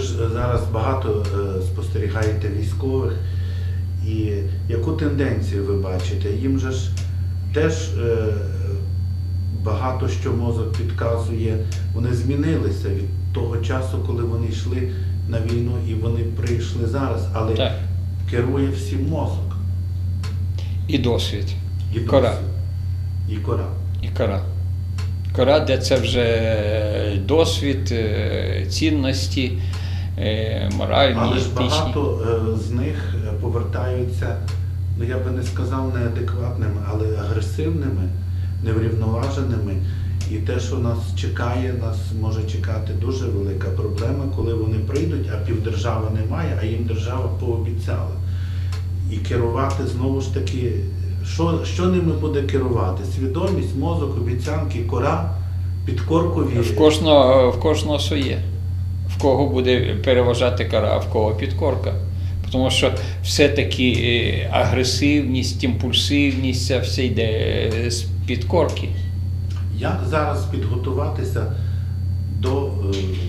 ж зараз багато е, спостерігаєте військових, і яку тенденцію ви бачите? Їм же ж теж е, багато що мозок підказує, вони змінилися від того часу, коли вони йшли на війну і вони прийшли зараз, але Так. керує всім мозок. І досвід, І Кора. І кора. і кора. Кора, де це вже досвід, е, цінності, моральні, Але ж багато е, з них е, повертаються, ну я би не сказав неадекватними, але агресивними, неврівноваженими. І те, що нас чекає, нас може чекати дуже велика проблема, коли вони прийдуть, а півдержави немає, а їм держава пообіцяла. І керувати знову ж таки, що, що ними буде керувати? Свідомість, мозок, обіцянки, кора, підкоркові. В кожного, в кожного своє. В кого буде переважати кара, а в кого підкорка. Тому що все-таки е, агресивність, імпульсивність, це все йде е, з підкорки. Як зараз підготуватися до е,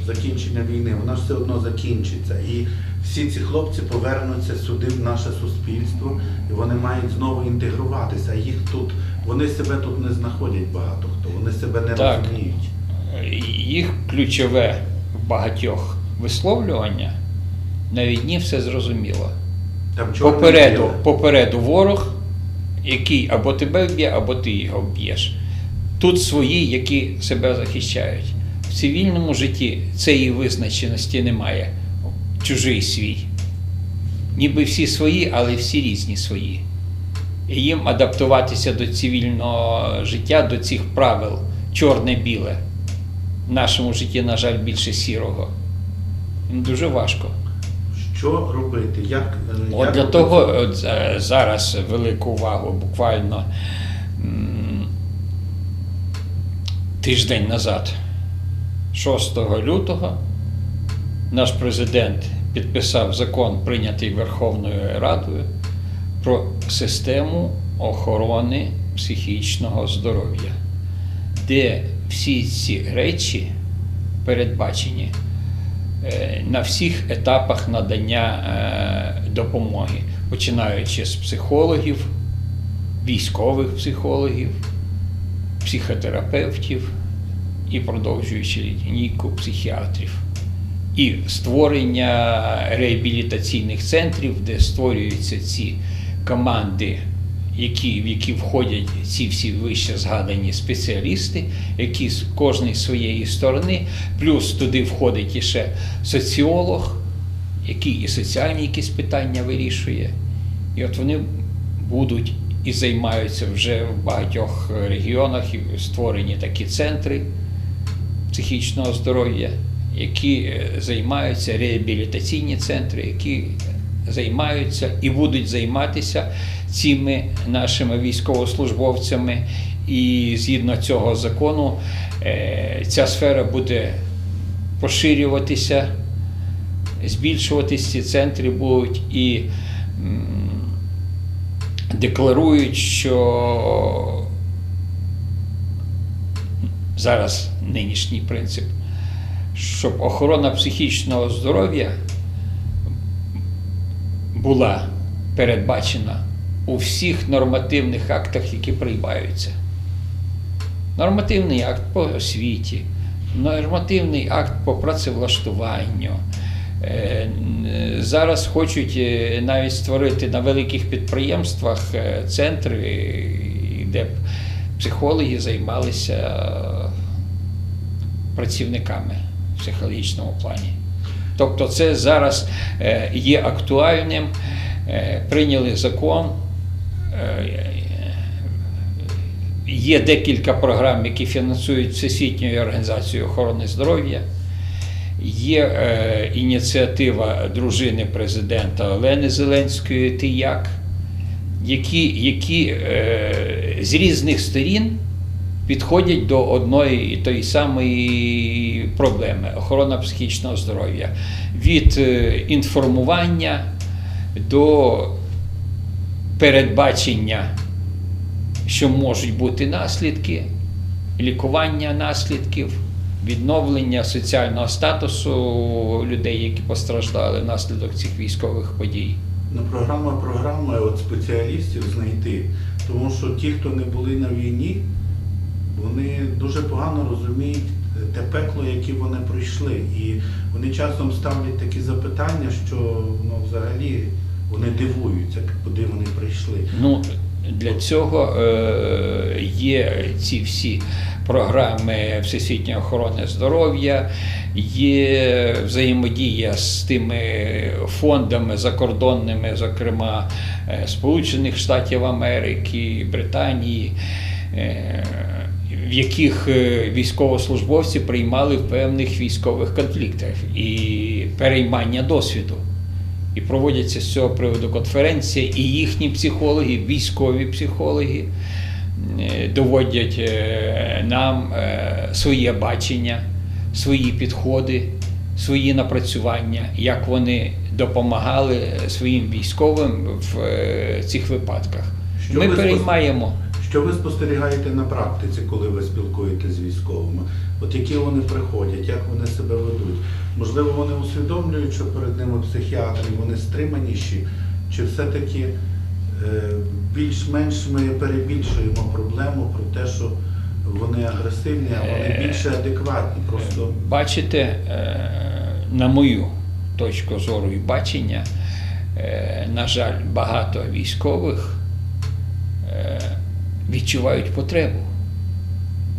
закінчення війни? Вона ж все одно закінчиться. І всі ці хлопці повернуться сюди в наше суспільство, і вони мають знову інтегруватися. Їх тут вони себе тут не знаходять багато хто. Вони себе не Так. розуміють. Їх ключове багатьох висловлювання на війні все зрозуміло. Там Попереду, попереду ворог, який або тебе вб'є, або ти його вб'єш. Тут свої, які себе захищають. В цивільному житті цієї визначеності немає. Чужий свій. Ніби всі свої, але всі різні свої. І їм адаптуватися до цивільного життя, до цих правил чорне-біле. В нашому житті, на жаль, більше сірого. Їм дуже важко. Що робити? Як, е, От як для робити? того от, е, зараз велику увагу буквально тиждень назад, 6 лютого, наш президент підписав закон, прийнятий Верховною Радою, про систему охорони психічного здоров'я, де всі ці речі передбачені е, на всіх етапах надання е, допомоги, починаючи з психологів, військових психологів, психотерапевтів і продовжуючи лінійку психіатрів. І створення реабілітаційних центрів, де створюються ці команди, які, в які входять ці всі вище згадані спеціалісти, які з кожної своєї сторони, плюс туди входить іще соціолог, який і соціальні якісь питання вирішує. І от вони будуть і займаються вже в багатьох регіонах, створені такі центри психічного здоров'я, які е, займаються реабілітаційні центри, які займаються і будуть займатися цими нашими військовослужбовцями. І згідно цього закону е, ця сфера буде поширюватися, збільшуватися, ці центри будуть і декларують, що зараз нинішній принцип, щоб охорона психічного здоров'я була передбачена у всіх нормативних актах, які приймаються. Нормативний акт по освіті, нормативний акт по працевлаштуванню. Е, Зараз хочуть е, навіть створити на великих підприємствах е, центри, де б психологи займалися працівниками в психологічному плані. Тобто це зараз е, є актуальним. Е, Прийняли закон. е, Є декілька програм, які фінансують Всесвітньою організацією охорони здоров'я. Є е, ініціатива дружини президента Олени Зеленської «Ти як?», які, які е, з різних сторін підходять до одної і тої самої проблеми охорона психічного здоров'я. Від е, інформування до передбачення, що можуть бути наслідки, лікування наслідків, відновлення соціального статусу людей, які постраждали внаслідок цих військових подій. Ну, програма програма от спеціалістів знайти. Тому що ті, хто не були на війні, вони дуже погано розуміють те пекло, яке вони пройшли. І вони часом ставлять такі запитання, що ну, взагалі вони дивуються, куди вони прийшли. Ну, для цього е, є ці всі програми Всесвітньої охорони здоров'я, є взаємодія з тими фондами закордонними, зокрема е, Сполучених Штатів Америки, Британії. В яких е, військовослужбовці приймали в певних військових конфліктах і переймання досвіду. І проводяться з цього приводу конференції, і їхні психологи, військові психологи е, доводять е, нам своє бачення, свої підходи, свої напрацювання, як вони допомагали своїм військовим в цих випадках. Що Ми переймаємо. Що ви спостерігаєте на практиці, коли ви спілкуєтесь з військовими? От які вони приходять, як вони себе ведуть? Можливо, вони усвідомлюють, що перед ними психіатри, вони стриманіші, чи все-таки е, більш-менш ми перебільшуємо проблему про те, що вони агресивні, а вони Е, більше адекватні. Просто Бачите, е, на мою точку зору і бачення, е, на жаль, багато військових е, відчувають потребу.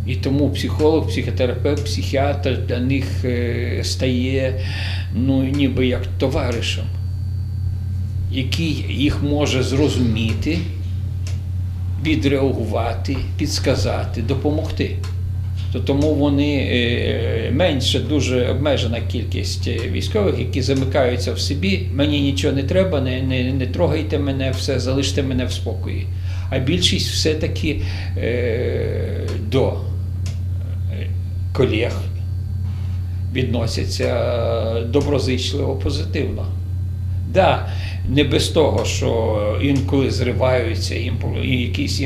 І тому психолог, психотерапевт, психіатр для них е, стає ну, ніби як товаришем, який їх може зрозуміти, відреагувати, підсказати, допомогти. То тому вони е, менше, дуже обмежена кількість е, військових, які замикаються в собі. Мені нічого не треба, не, не, не трогайте мене, все, залиште мене в спокої. А більшість все-таки е, до е, колег відносяться доброзичливо, позитивно. Да, не без того, що інколи зриваються, якісь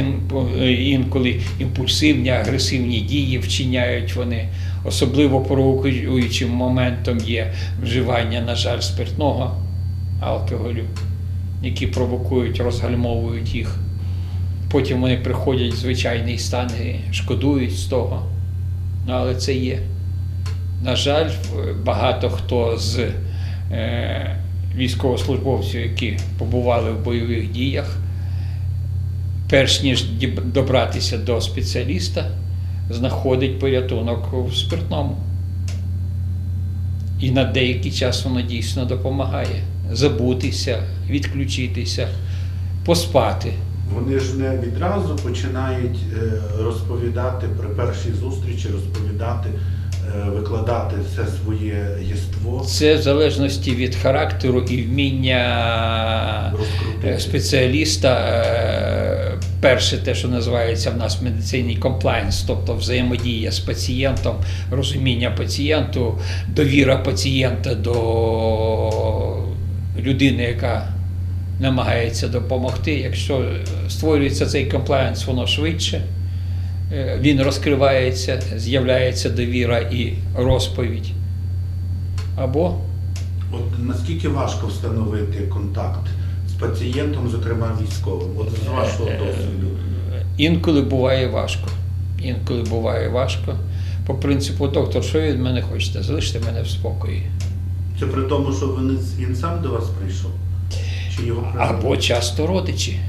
інколи імпульсивні, агресивні дії вчиняють вони. Особливо провокуючим моментом є вживання, на жаль, спиртного алкоголю, які провокують, розгальмовують їх. Потім вони приходять в звичайний стан і шкодують з того. Ну, але це є. На жаль, багато хто з е, військовослужбовців, які побували в бойових діях, перш ніж добратися до спеціаліста, знаходить порятунок в спиртному. І на деякий час воно дійсно допомагає забутися, відключитися, поспати. Вони ж не відразу починають е, розповідати при першій зустрічі, розповідати, е, викладати все своє єство, Це в залежності від характеру і вміння розкрутити. е, спеціаліста. е, Перше, те, що називається в нас в медицині комплайнс, тобто взаємодія з пацієнтом, розуміння пацієнту, довіра пацієнта до людини, яка намагається допомогти. Якщо створюється цей комплайнс, воно швидше. е, Він розкривається, з'являється довіра і розповідь. Або От наскільки важко встановити контакт з пацієнтом, зокрема військовим? От з вашого Е, досвіду. Інколи буває важко. Інколи буває важко. По принципу, доктор, що від мене хочете? Залиште мене в спокої. Це при тому, що він сам до вас прийшов? Чи його? Або часто родичі.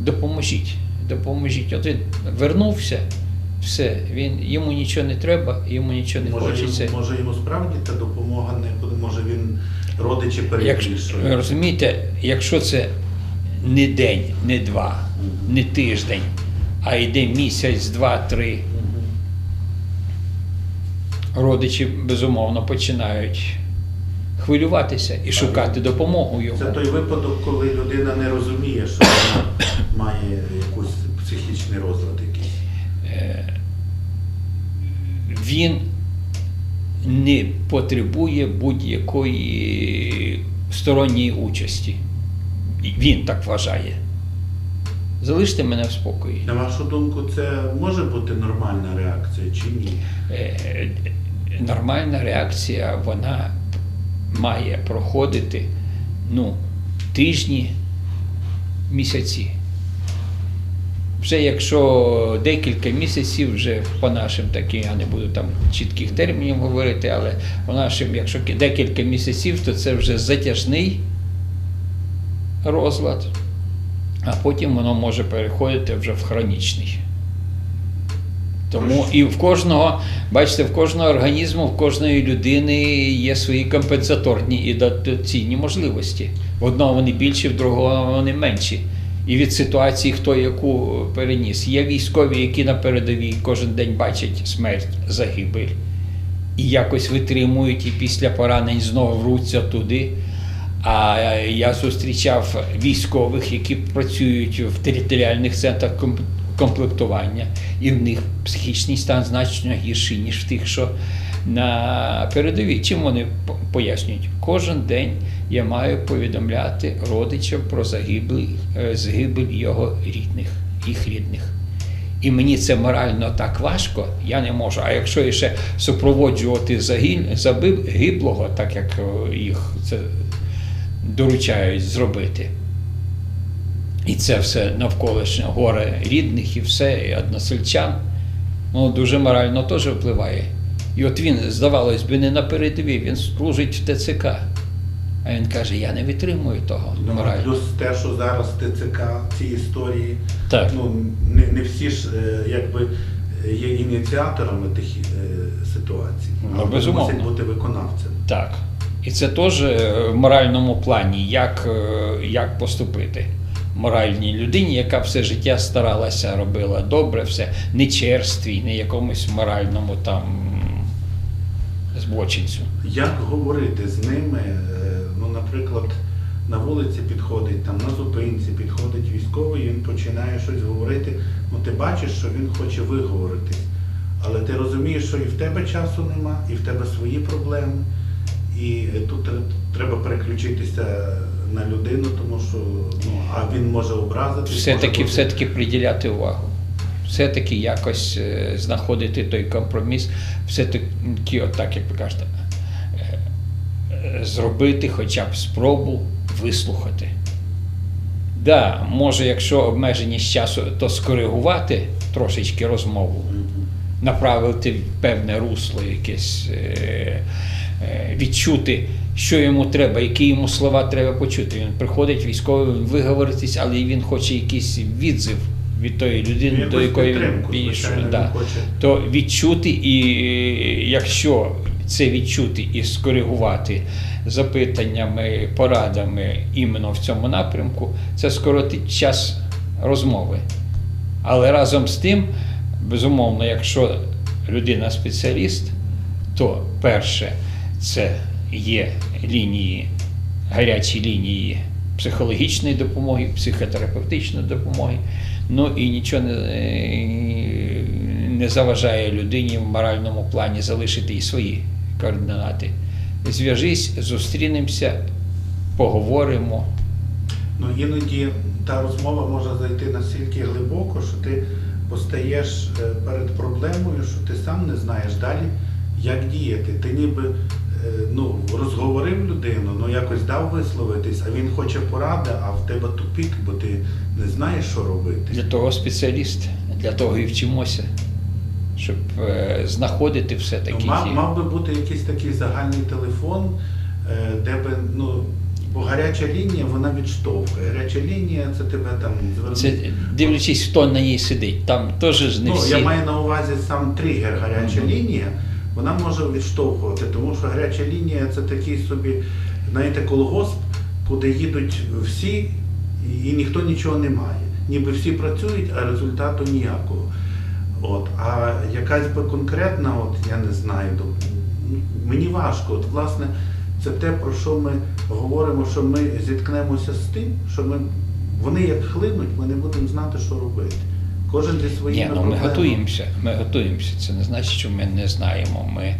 Допоможіть. Допоможіть. От він вернувся, все, він, йому нічого не треба, йому нічого не може, хочеться. йому, може йому справді та допомога не буде, може він родичі перебільшує? розумієте, якщо це не день, не два, не тиждень, а йде місяць, два, три, Мгм. родичі безумовно починають хвилюватися і шукати допомогу йому. Це той випадок, коли людина не розуміє, що вона має якийсь психічний розлад якийсь. Е, Він не потребує будь-якої сторонньої участі. Він так вважає. Залиште мене в спокої. На вашу думку, це може бути нормальна реакція чи ні? Е, нормальна реакція вона має проходити ну, тижні, місяці. Вже якщо декілька місяців, вже по нашим таким, я не буду там чітких термінів говорити, але по нашим, якщо декілька місяців, то це вже затяжний розлад, а потім воно може переходити вже в хронічний. Тому і в кожного, бачите, в кожного організму, в кожної людини є свої компенсаторні і адаптаційні можливості. В одного вони більші, в другого вони менші. І від ситуації, хто яку переніс. Є військові, які на передовій кожен день бачать смерть, загибель. І якось витримують, і після поранень знову вруться туди. А я зустрічав військових, які працюють в територіальних центрах комплектування, і в них психічний стан значно гірший, ніж в тих, що на передовій. Чим вони пояснюють? Кожен день я маю повідомляти родичам про загиблих, е, загибель його рідних, їх рідних. І мені це морально так важко, я не можу. А якщо я ще супроводжувати загиблого, так як е, їх це доручають зробити. І це все навколишнє горе рідних і все, і односельчан, ну дуже морально теж впливає. І от він, здавалось би, не на передовій, він служить в ТЦК. А він каже, я не витримую того Ну, морально. плюс те, що зараз ТЦК ці історії, Так. ну не, не всі ж е, якби є ініціаторами тих е, ситуацій, Ну, але безумовно. мусять бути виконавцями. Так. І це теж е, в моральному плані, як, як поступити моральній людині, яка все життя старалася, робила добре, все, не черствій, не якомусь моральному там збочинцю. Як говорити з ними? Е, Ну, наприклад, на вулиці підходить, там на зупинці підходить військовий, він починає щось говорити. Ну ти бачиш, що він хоче виговоритись. Але ти розумієш, що і в тебе часу нема, і в тебе свої проблеми. І тут треба переключитися на людину, тому що ну, а він може образитись. Все-таки, може все-таки приділяти увагу. Все-таки якось е, знаходити той компроміс, все-таки, так, як ви кажете, е, зробити хоча б спробу вислухати. Да, може, якщо обмеженість часу, то скоригувати трошечки розмову, направити в певне русло якесь, е, відчути, що йому треба, які йому слова треба почути. Він приходить військовий, він виговоритись, але він хоче якийсь відзив від тої людини, Ну, до якої він підійшов. Да. То відчути, і е, якщо це відчути і скоригувати запитаннями, порадами іменно в цьому напрямку, це скоротить час розмови. Але разом з тим, безумовно, якщо людина спеціаліст, то перше це є лінії, гарячі лінії психологічної допомоги, психотерапевтичної допомоги. Ну і нічого не, е, не заважає людині в моральному плані залишити і свої координати. Зв'яжись, зустрінемося, поговоримо. Ну іноді та розмова може зайти настільки глибоко, що ти постаєш е, перед проблемою, що ти сам не знаєш далі, як діяти. Ти ніби ну, розговорив людину, ну якось дав висловитись, а він хоче поради, а в тебе тупік, бо ти не знаєш, що робити. Для того спеціаліст, для того і вчимося, щоб е, знаходити Ну, все-таки. мав, мав би бути якийсь такий загальний телефон, е, де би, ну, бо гаряча лінія вона відштовхує. Гаряча лінія це тебе там звернути. Це дивлячись, хто на ній сидить. Там теж не ну, всі. я маю на увазі сам тригер гаряча Мгм. лінія, вона може відштовхувати, тому що гаряча лінія це такий собі, знаєте, колгосп, куди їдуть всі і, ніхто нічого не має. Ніби всі працюють, а результату ніякого. От, а якась би конкретна, от я не знаю, мені важко. От, власне, це те, про що ми говоримо, що ми зіткнемося з тим, що ми, вони як хлинуть, ми не будемо знати, що робити. Кожен зі своїми Ні, ну ми проблемами. готуємося. Ми готуємося. Це не значить, що ми не знаємо. Ми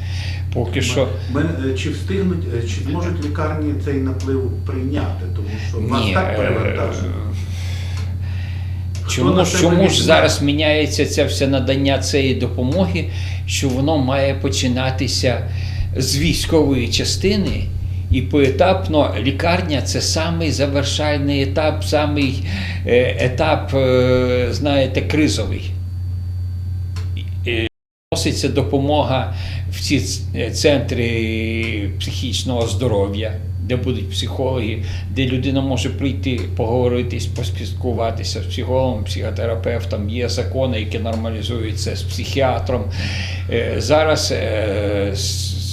поки що. Ми, е, чи встигнуть, е, чи зможуть лікарні цей наплив прийняти, тому що в нас так е, перевантажено. Чому, чому ж зараз міняється це все надання цієї допомоги, що воно має починатися з військової частини і поетапно лікарня це самий завершальний етап, самий е, етап, е, знаєте, кризовий. Е, Носиться допомога в ці центри психічного здоров'я, де будуть психологи, де людина може прийти, поговоритись, поспілкуватися з психологом, психотерапевтом. Є закони, які нормалізують це з психіатром. Е, Зараз е,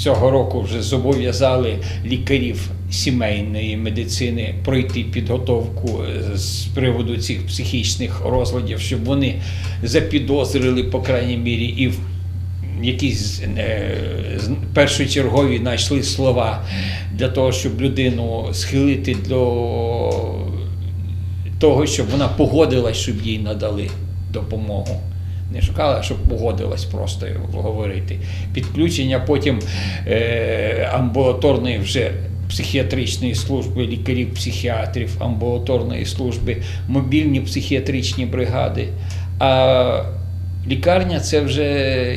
цього року вже зобов'язали лікарів сімейної медицини пройти підготовку е, з приводу цих психічних розладів, щоб вони запідозрили, по крайній мірі, і в якісь е, першочергові знайшли слова для того, щоб людину схилити до того, щоб вона погодилась, щоб їй надали допомогу. Не шукала, щоб погодилась просто говорити. Підключення потім е, амбулаторної вже психіатричної служби, лікарів-психіатрів, амбулаторної служби, мобільні психіатричні бригади. А лікарня це вже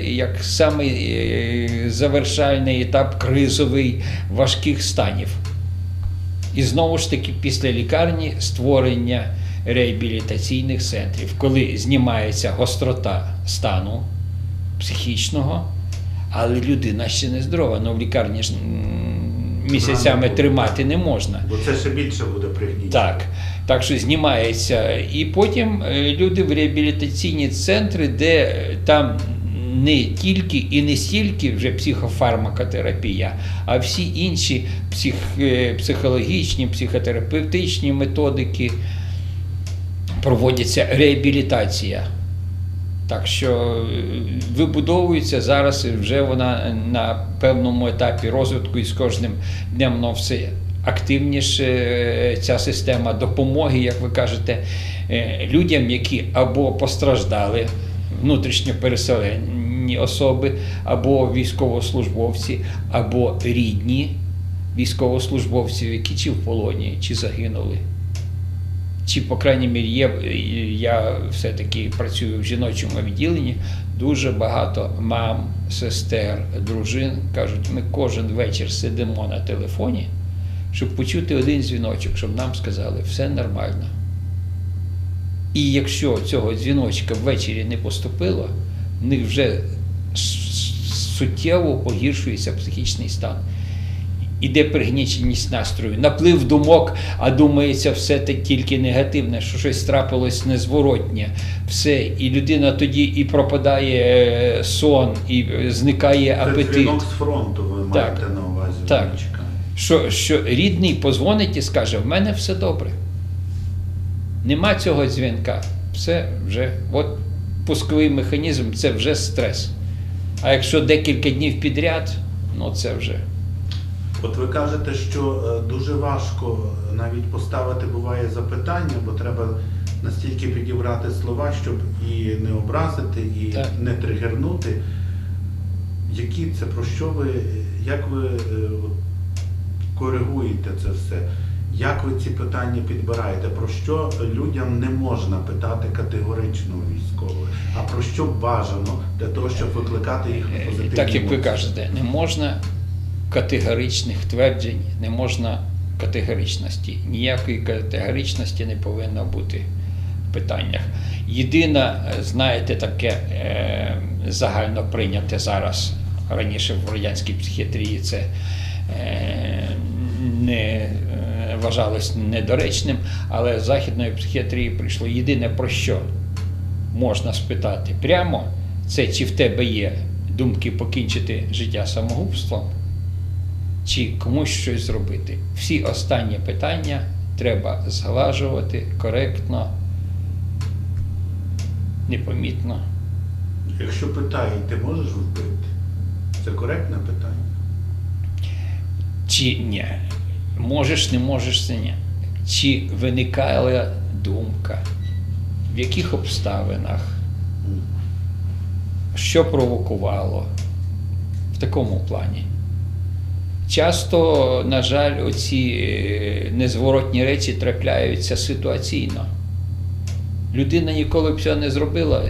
як самий е, завершальний етап кризовий важких станів. І знову ж таки, після лікарні створення реабілітаційних центрів, коли знімається гострота стану психічного, але людина ще не здорова. Ну в лікарні ж місяцями тримати не можна. Бо це ще більше буде пригнічення. Так, так що знімається. І потім е, люди в реабілітаційні центри, де е, там не тільки і не стільки вже психофармакотерапія, а всі інші псих, е, психологічні, психотерапевтичні методики проводяться реабілітація. Так що е, вибудовується зараз і вже вона на певному етапі розвитку і з кожним днем воно все активніше е, ця система допомоги, як ви кажете, е, людям, які або постраждали, внутрішньо переселені особи, або військовослужбовці, або рідні військовослужбовців, які чи в полоні, чи загинули чи, по крайній мірі, є, я все-таки працюю в жіночому відділенні, дуже багато мам, сестер, дружин кажуть, ми кожен вечір сидимо на телефоні, щоб почути один дзвіночок, щоб нам сказали, все нормально. І якщо цього дзвіночка ввечері не поступило, в них вже суттєво погіршується психічний стан. Іде пригніченість настрою, наплив думок, а думається все те тільки негативне, що щось трапилось незворотнє. Все, і людина тоді і пропадає е, сон, і е, зникає Це апетит. дзвінок з фронту, ви Так. маєте на увазі. Так. Що, що рідний позвонить і скаже: в мене все добре. Нема цього дзвінка. Все вже, от пусковий механізм це вже стрес. А якщо декілька днів підряд, ну це вже. От ви кажете, що е, дуже важко навіть поставити буває запитання, бо треба настільки підібрати слова, щоб і не образити, і Так. не тригернути. Які це про що ви, як ви е, коригуєте це все? Як ви ці питання підбираєте? Про що людям не можна питати категорично військових, а про що бажано для того, щоб викликати їх на позитивні Е, Так як ви кажете, не можна категоричних тверджень, не можна категоричності. Ніякої категоричності не повинно бути в питаннях. Єдине, знаєте, таке е, загально прийняте зараз, раніше в радянській психіатрії це е, не е, вважалось недоречним, але з західної психіатрії прийшло єдине про що можна спитати прямо, це чи в тебе є думки покінчити життя самогубством, чи комусь щось зробити. Всі останні питання треба зглажувати коректно, непомітно. Якщо питають, ти можеш вбити? Це коректне питання? Чи ні? Можеш, не можеш, це ні. Чи виникала думка, в яких обставинах, що провокувало в такому плані. Часто, на жаль, оці е, незворотні речі трапляються ситуаційно. Людина ніколи б цього не зробила.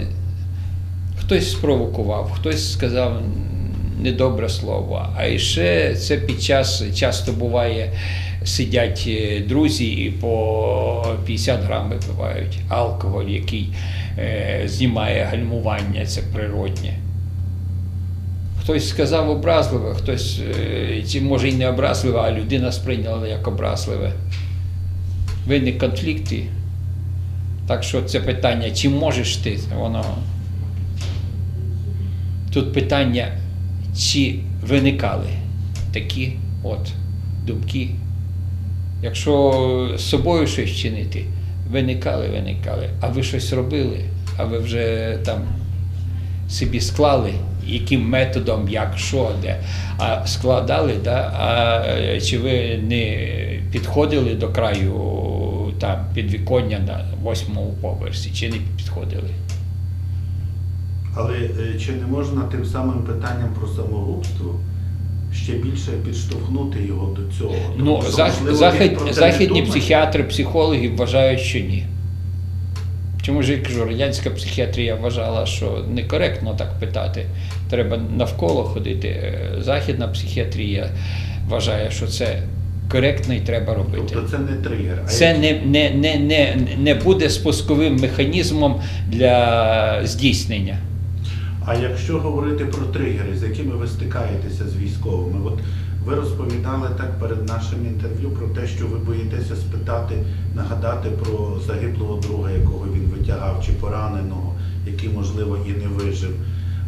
Хтось спровокував, хтось сказав недобре слово. А ще це під час часто буває, сидять е, друзі і по 50 грам випивають. Алкоголь, який е, знімає гальмування, це природнє. Хтось сказав образливе, хтось, е, чи може і не образливе, а людина сприйняла як образливе. Виник конфлікт. і Так що це питання, чи можеш ти, воно. Тут питання, чи виникали такі от думки. Якщо з собою щось чинити, виникали, виникали, а ви щось робили, а ви вже там собі склали, яким методом, як, що, де, а складали, да? а чи ви не підходили до краю там підвіконня на восьмому поверсі, чи не підходили? Але е, чи не можна тим самим питанням про самогубство ще більше підштовхнути його до цього? Ну, Тому що, можливо, захід, західні думає. психіатри, психологи вважають, що ні. Чому ж я кажу, радянська психіатрія вважала, що некоректно так питати. Треба навколо ходити. Е, Західна психіатрія вважає, що це коректно і треба робити. Тобто це не тригер. Це не, не, не, не, не буде спусковим механізмом для здійснення. А якщо говорити про тригери, з якими ви стикаєтеся з військовими, от ви розповідали так перед нашим інтерв'ю про те, що ви боїтеся спитати, нагадати про загиблого друга, якого він витягав, чи пораненого, який, можливо, і не вижив.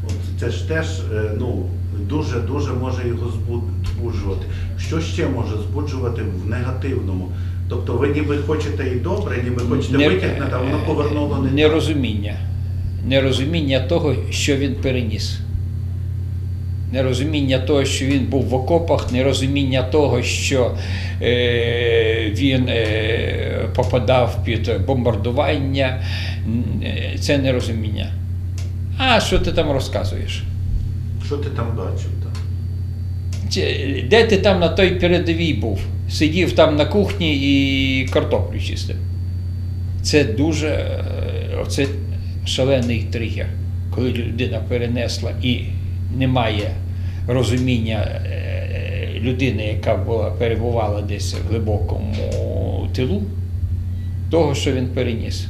От це ж теж е, ну, дуже дуже може його збуд- збуджувати. Що ще може збуджувати в негативному? Тобто ви ніби хочете і добре, ніби хочете витягнути, а воно повернуло не так. нерозуміння. Нерозуміння того, що він переніс. Нерозуміння того, що він був в окопах, нерозуміння того, що е, він е, попадав під бомбардування. Е, Це нерозуміння. А що ти там розказуєш? Що ти там бачив? Де ти там на той передовій був? Сидів там на кухні і картоплю чистив. Це дуже оце шалений тригер, коли людина перенесла і немає розуміння е, людини, яка була, перебувала десь в глибокому тилу, того, що він переніс.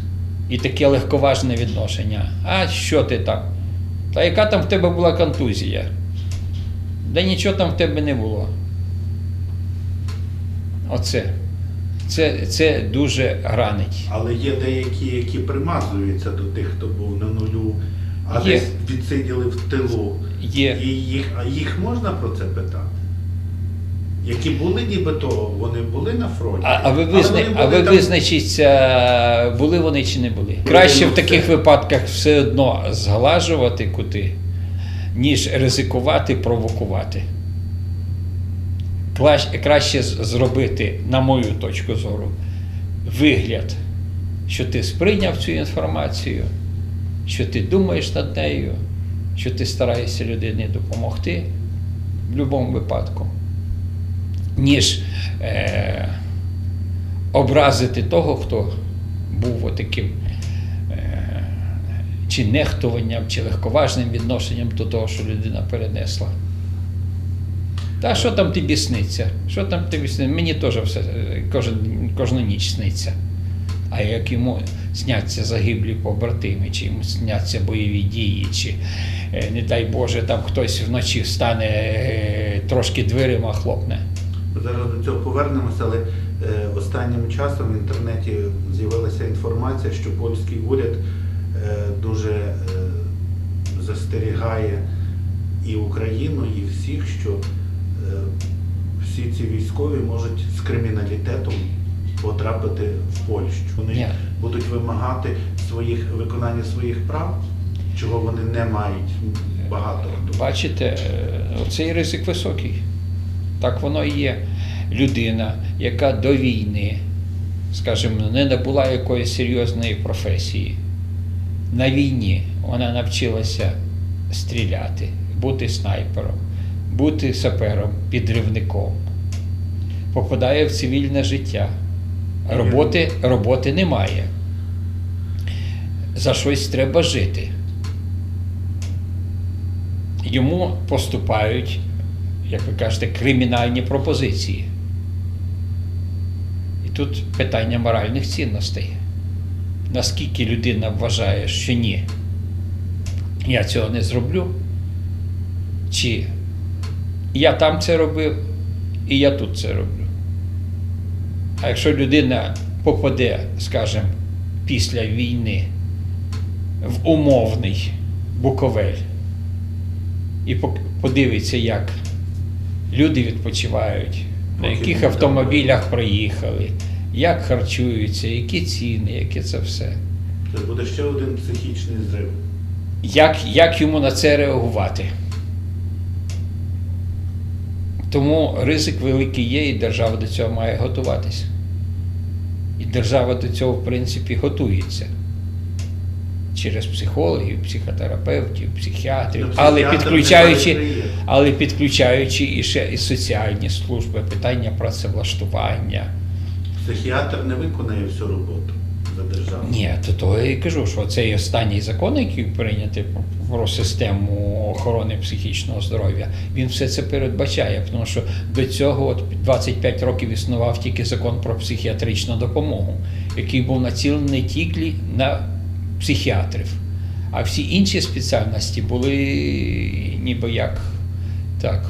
І таке легковажне відношення. А що ти там? Та яка там в тебе була контузія? Да нічого там в тебе не було. Оце. Це, це дуже ранить. Але є деякі, які примазуються до тих, хто був на нулю, а Є. десь відсиділи в тилу. Є. І їх, а їх можна про це питати? Які були нібито, вони були на фронті. А, а ви, визна... а ви там- визначіться, були вони чи не були. Краще в таких випадках все одно зглажувати кути, ніж ризикувати, провокувати. Краще зробити, на мою точку зору, вигляд, що ти сприйняв цю інформацію, що ти думаєш над нею, що ти стараєшся людині допомогти в будь-якому випадку, ніж е, образити того, хто був отаким е, чи нехтуванням, чи легковажним відношенням до того, що людина перенесла. Та що там тобі сниться? Що там тобі сниться? Мені теж все е, кожен, кожну ніч сниться. А як йому сняться загиблі побратими, чи йому сняться бойові дії, чи, е, не дай Боже, там хтось вночі встане, е, трошки дверима хлопне. Зараз до цього повернемося, але е, останнім часом в інтернеті з'явилася інформація, що польський уряд дуже застерігає і Україну, і всіх, що всі ці військові можуть з криміналітетом потрапити в Польщу. Вони Ні. будуть вимагати своїх виконання своїх прав, чого вони не мають багато. Бачите, е, цей ризик високий. Так воно і є. Людина, яка до війни, скажімо, не набула якоїсь серйозної професії. На війні вона навчилася стріляти, бути снайпером, бути сапером, підривником. Попадає в цивільне життя. Роботи, роботи немає. за щось треба жити. Йому поступають, як ви кажете, кримінальні пропозиції. І тут питання моральних цінностей. Наскільки людина вважає, що ні, я цього не зроблю, чи я там це робив, і я тут це роблю. А якщо людина попаде, скажімо, після війни в умовний Буковель і подивиться, як люди відпочивають, на яких автомобілях проїхали, як харчуються, які ціни, яке це все. Це буде ще один психічний зрив. Як, як йому на це реагувати? Тому ризик великий є, і держава до цього має готуватися. І держава до цього, в принципі, готується. Через психологів, психотерапевтів, психіатрів, Ну, але підключаючи, але підключаючи і ще і соціальні служби, питання працевлаштування. Психіатр не виконає всю роботу за державу. Ні, то того я і кажу, що цей останній закон, який прийнятий про систему охорони психічного здоров'я, він все це передбачає, тому що до цього от 25 років існував тільки закон про психіатричну допомогу, який був націлений тільки на психіатрів. А всі інші спеціальності були ніби як так.